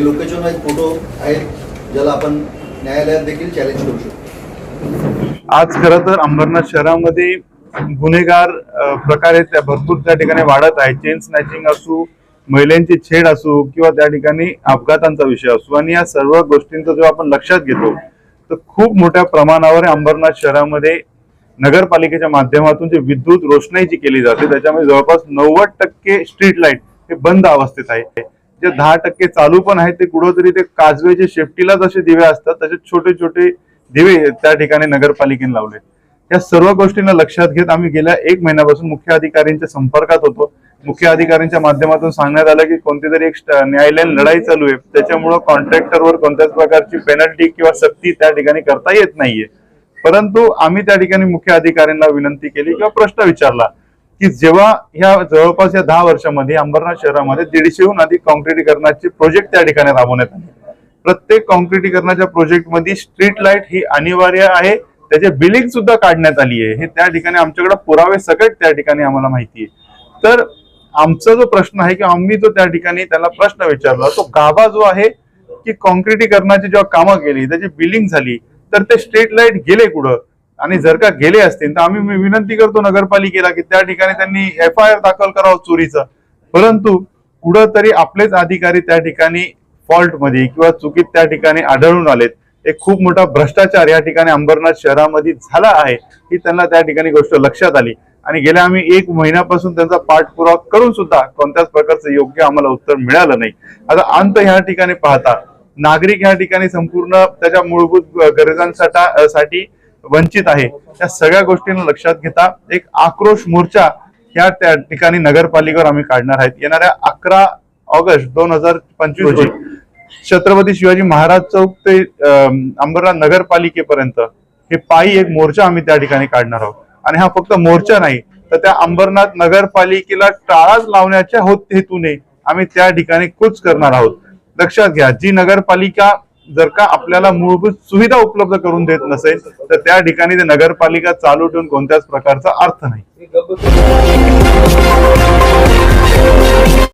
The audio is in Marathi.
ब्लॅक फोटो आहेत ज्याला आपण न्यायालयात देखील चॅलेंज करू शकतो. आज खरं तर अंबरनाथ शहरामध्ये गुन्हेगार प्रकारे त्या भरपूर त्या ठिकाणी वाढत आहे. चेन स्नॅचिंग असू महिलांची छेड असू किंवा त्या ठिकाणी अपघातांचा विषय असू आणि या सर्व गोष्टींचा जेव्हा आपण लक्षात घेतो तर खूप मोठ्या प्रमाणावर अंबरनाथ शहरामध्ये नगरपालिकेच्या माध्यमातून जे विद्युत रोषणाई जी केली जाते त्याच्यामध्ये जवळपास नव्वद टक्के स्ट्रीट लाइट हे बंद अवस्थेत आहे. जे दहा टक्के चालू पण आहेत ते कुठंतरी ते काजवेचे शेफ्टीला जसे दिवे असतात तसे छोटे छोटे दिवे त्या ठिकाणी नगरपालिकेने लावले. या सर्व गोष्टींना लक्षात घेत आम्ही गेल्या एक महिन्यापासून मुख्य अधिकाऱ्यांच्या संपर्कात होतो. मुख्य अधिकाऱ्यांच्या माध्यमातून सांगण्यात आलं की कोणती तरी एक न्यायालयीन लढाई चालू आहे. त्याच्यामुळं कॉन्ट्रॅक्टरवर कोणत्याच प्रकारची पेनल्टी किंवा सक्ती त्या ठिकाणी करता येत नाहीये. परंतु आम्ही त्या ठिकाणी मुख्य अधिकाऱ्यांना विनंती केली किंवा प्रश्न विचारला. की जेव्हा ह्या जवळपास या दहा वर्षामध्ये अंबरनाथ शहरामध्ये दीडशेहून अधिक कॉन्क्रिटीकरणाचे प्रोजेक्ट त्या ठिकाणी राबवण्यात आले. प्रत्येक कॉन्क्रिटीकरणाच्या प्रोजेक्टमध्ये स्ट्रीट लाइट ही अनिवार्य आहे. त्याचे बिलिंग सुद्धा काढण्यात आली आहे हे त्या ठिकाणी आमच्याकडे पुरावे सकट त्या ठिकाणी आम्हाला माहिती आहे तर आमचा जो प्रश्न आहे की आम्ही जो त्या ठिकाणी त्याला प्रश्न विचारला तो गाभा जो आहे की कॉन्क्रिटीकरणाची जेव्हा कामं केली त्याची बिलिंग झाली तर ते स्ट्रीट लाइट गेले कुठं? आणि जर का गेले असतील तर आम्ही मी विनंती करतो नगरपालिकेला की त्या ठिकाणी त्यांनी एफ आय आर दाखल करावं चोरीचं. परंतु कुठंतरी आपलेच अधिकारी त्या ठिकाणी फॉल्टमध्ये किंवा चुकीत त्या ठिकाणी आढळून आलेत. एक खूप मोठा भ्रष्टाचार या ठिकाणी अंबरनाथ शहरामध्ये झाला आहे ही त्यांना त्या ठिकाणी गोष्ट लक्षात आली. आणि गेल्या आम्ही एक महिन्यापासून त्यांचा पाठपुरावा करून सुद्धा कोणत्याच प्रकारचं योग्य आम्हाला उत्तर मिळालं नाही. आता अंत ह्या ठिकाणी पाहता नागरिक ह्या ठिकाणी संपूर्ण त्याच्या मूलभूत गरजांसाठी साठी वंचित आहे. त्या सगळ्या गोष्टींना लक्षात घेता एक आक्रोश मोर्चा या त्या ठिकाणी नगरपालिकेवर आम्ही काढणार आहेत. येणाऱ्या अकरा ऑगस्ट दोन हजार पंचवीस रोजी. छत्रपती शिवाजी महाराज चौक ते अंबरनाथ नगरपालिकेपर्यंत हे पायी एक मोर्चा आम्ही त्या ठिकाणी काढणार आहोत. आणि हा फक्त मोर्चा नाही तर त्या अंबरनाथ नगरपालिकेला टाळाच लावण्याच्या होत हेतूने आम्ही त्या ठिकाणी कूच करणार आहोत. लक्षात घ्या जी नगरपालिका जर का आपल्याला मूलभूत सुविधा उपलब्ध करून देत नसेल तर त्या ठिकाणी ते नगरपालिका चालू ठेवून कोणत्याच प्रकारचा अर्थ नाही.